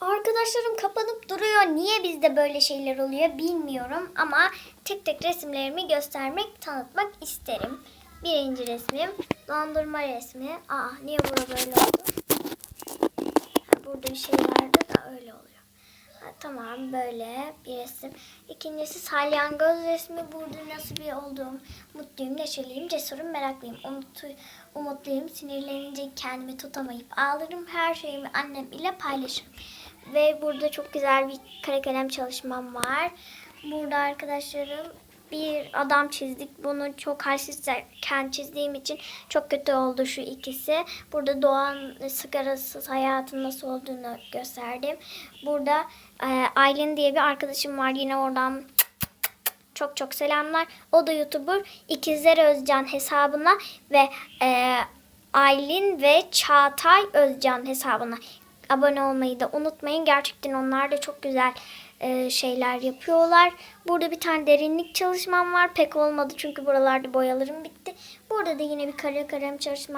Arkadaşlarım kapanıp duruyor. Niye bizde böyle şeyler oluyor bilmiyorum ama tek tek resimlerimi göstermek, tanıtmak isterim. Birinci resmim dondurma resmi. Aa niye bura böyle oldu? Burada bir şey vardı da öyle oluyor. Ha, tamam böyle bir resim. İkincisi salyangoz resmi. Burada nasıl bir olduğum mutluyum, neşeliyim, cesurum, meraklıyım. Umutu, umutluyum, sinirlenince kendimi tutamayıp ağlarım. Her şeyimi annem ile paylaşırım. Ve burada çok güzel bir kare kalem çalışmam var. Burada arkadaşlarım bir adam çizdik. Bunu çok halsizken çizdiğim için çok kötü oldu şu ikisi. Burada doğan sigarasız hayatın nasıl olduğunu gösterdim. Burada e, Aylin diye bir arkadaşım var. Yine oradan çok çok selamlar. O da YouTuber. İkizler Özcan hesabına ve e, Aylin ve Çağatay Özcan hesabına abone olmayı da unutmayın. Gerçekten onlar da çok güzel e, şeyler yapıyorlar. Burada bir tane derinlik çalışmam var. Pek olmadı çünkü buralarda boyalarım bitti. Burada da yine bir kare kalem çalışmam